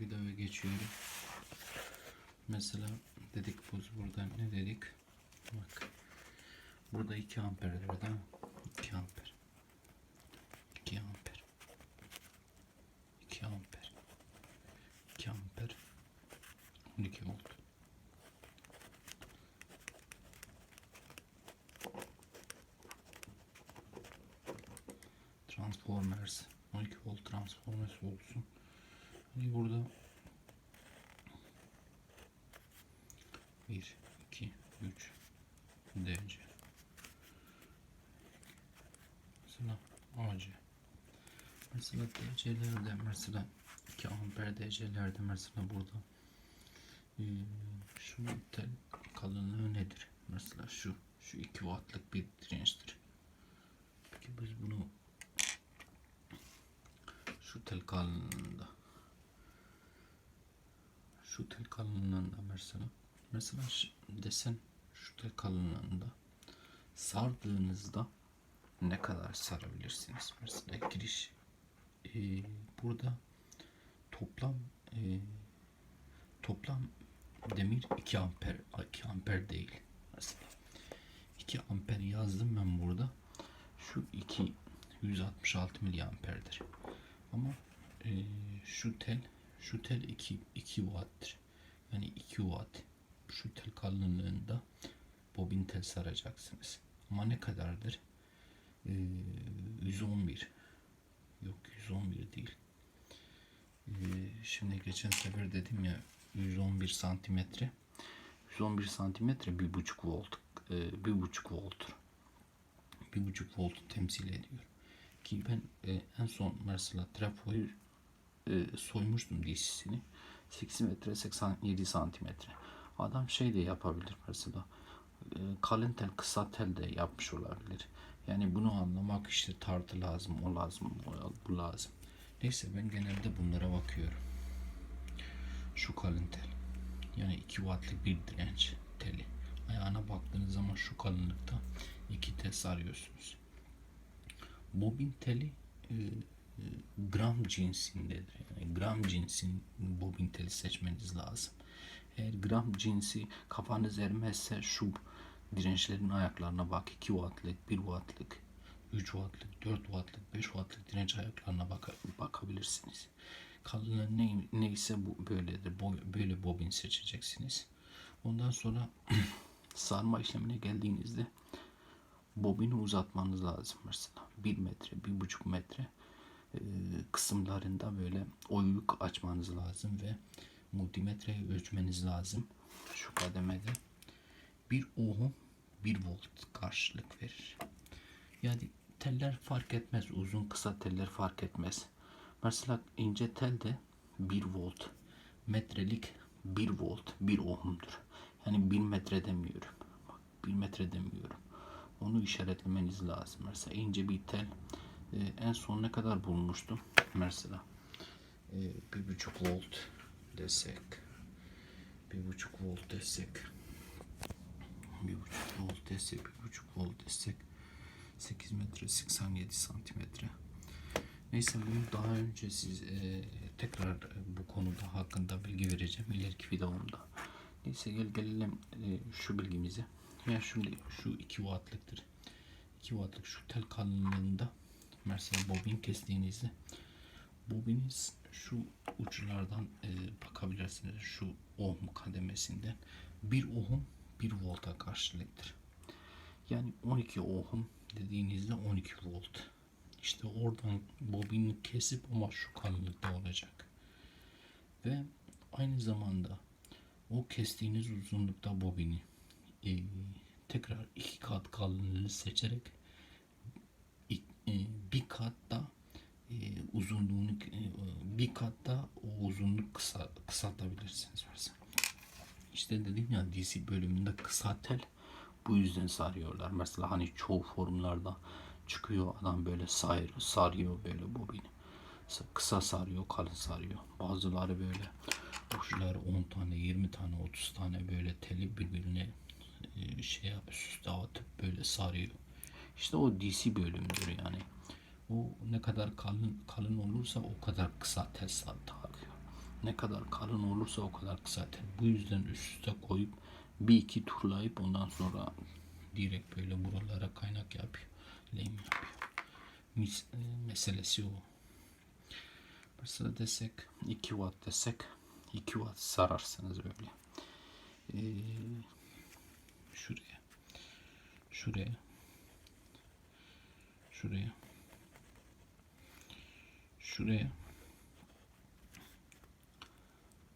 videoya geçiyorum. Mesela dedik biz burada ne dedik? Bak. Burada 2 amper mi? 2 amper. 2 amper. 2 amper. 2 amper. 12 volt. Transformers 12 volt transformers olsun. Burada. 1 2 3 DC Mesela AC Mesela DC'lerde mesela 2 amper DC'lerde mesela burada. Eee, şu tel kalınlığı nedir? Mesela şu şu 2 wattlık bir dirençtir. Peki biz bunu şu tel kalınlığında şu tel kalınlığında mesela mesela desen şu tel kalınlığında. Sardığınızda ne kadar sarabilirsiniz? Mesela giriş e, burada toplam e, toplam demir 2 amper 2 amper değil mesela 2 amper yazdım ben burada. Şu 2 166 miliamperdir. Ama e, şu tel şu tel 2 2 watt'tır yani 2 watt şu tel kalınlığında bobin tel saracaksınız. Ama ne kadardır? E, 111 yok 111 değil. E, şimdi geçen sefer dedim ya 111 santimetre. 111 santimetre bir buçuk volt e, bir buçuk volttur. Bir buçuk voltu temsil ediyor. Ki ben e, en son mesela trafoyu e, soymuştum DC'sini 8 metre 87 santimetre. Adam şey de yapabilir mesela. E, kalın tel kısa tel de yapmış olabilir. Yani bunu anlamak işte tartı lazım o lazım o- bu lazım. Neyse ben genelde bunlara bakıyorum. Şu kalın tel yani 2 wattlık bir direnç teli. Ayağına baktığınız zaman şu kalınlıkta iki tel sarıyorsunuz. Bobin teli e, gram cinsindedir. Yani gram cinsin bobin teli seçmeniz lazım. Eğer gram cinsi kafanız ermezse şu dirençlerin ayaklarına bak 2 wattlık, 1 wattlık, 3 wattlık, 4 wattlık, 5 wattlık direnç ayaklarına baka, bakabilirsiniz. Kalınlığı ne, neyse bu böyledir. Bo- Böyle bobin seçeceksiniz. Ondan sonra sarma işlemine geldiğinizde bobini uzatmanız lazım mesela. 1 metre, 1,5 metre kısımlarında böyle oyuk açmanız lazım ve multimetreyi ölçmeniz lazım. Şu kademede 1 ohm 1 volt karşılık verir. Yani teller fark etmez. Uzun kısa teller fark etmez. Mesela ince tel de 1 volt. Metrelik 1 volt 1 ohmdur. Yani 1 metre demiyorum. Bak 1 metre demiyorum. Onu işaretlemeniz lazım. Mesela ince bir tel e, en son ne kadar bulmuştum? Mesela e, bir buçuk volt desek bir buçuk volt desek bir buçuk volt desek bir buçuk volt desek 8 metre 87 santimetre Neyse bunu daha önce siz e, tekrar bu konuda hakkında bilgi vereceğim ileriki videomda. Neyse gel gelelim e, şu bilgimize. Ya şimdi şu 2 wattlıktır. 2 wattlık şu tel kalınlığında mesela bobin kestiğinizde bobiniz şu uçlardan e, bakabilirsiniz şu ohm kademesinden 1 ohm 1 volta karşılıktır. Yani 12 ohm dediğinizde 12 volt. İşte oradan bobini kesip ama şu kalınlıkta olacak. Ve aynı zamanda o kestiğiniz uzunlukta bobini e, tekrar iki kat kalınlığı seçerek bir katta e, uzunluğunu e, bir katta o uzunluk kısa kısaltabilirsiniz mesela. İşte dedim ya DC bölümünde kısa tel bu yüzden sarıyorlar. Mesela hani çoğu forumlarda çıkıyor adam böyle sarıyor, sarıyor böyle bobini. Sa- Kısa sarıyor, kalın sarıyor. Bazıları böyle uçları 10 tane, 20 tane, 30 tane böyle teli birbirine e, şey yap, süs dağıtıp böyle sarıyor. İşte o DC bölümüdür yani. O ne kadar kalın kalın olursa o kadar kısa tel sar takıyor. Ne kadar kalın olursa o kadar kısaltır. Bu yüzden üst üste koyup bir iki turlayıp ondan sonra direkt böyle buralara kaynak yapıyor. Lehim yapıyor. Mis, e, meselesi o. Mesela desek 2 watt desek 2 watt sararsınız böyle. Ee, şuraya şuraya şuraya. Şuraya.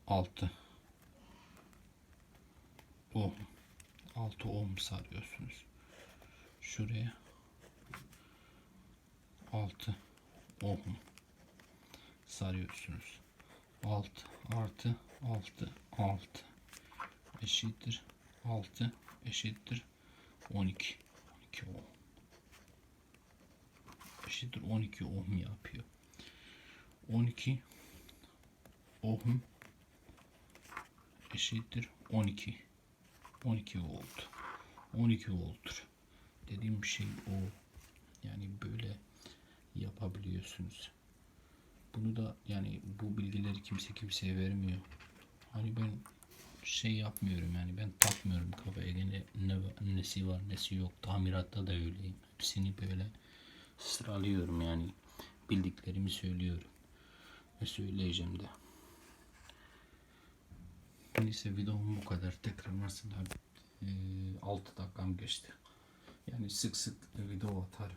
6 ohm 6 ohm sarıyorsunuz. Şuraya. 6 ohm sarıyorsunuz. 6 artı 6 6 eşittir. 6 eşittir. 12 12 ohm eşittir 12 ohm yapıyor. 12 ohm eşittir 12 12 volt. 12 volttur. Dediğim şey o. Yani böyle yapabiliyorsunuz. Bunu da yani bu bilgileri kimse kimseye vermiyor. Hani ben şey yapmıyorum yani ben takmıyorum kafaya ne, ne nesi var nesi yok. Tamiratta da öyleyim. Hepsini böyle sıralıyorum yani bildiklerimi söylüyorum ve söyleyeceğim de Neyse videom bu kadar. Tekrar mesela e, 6 dakikam geçti. Yani sık sık video atarım.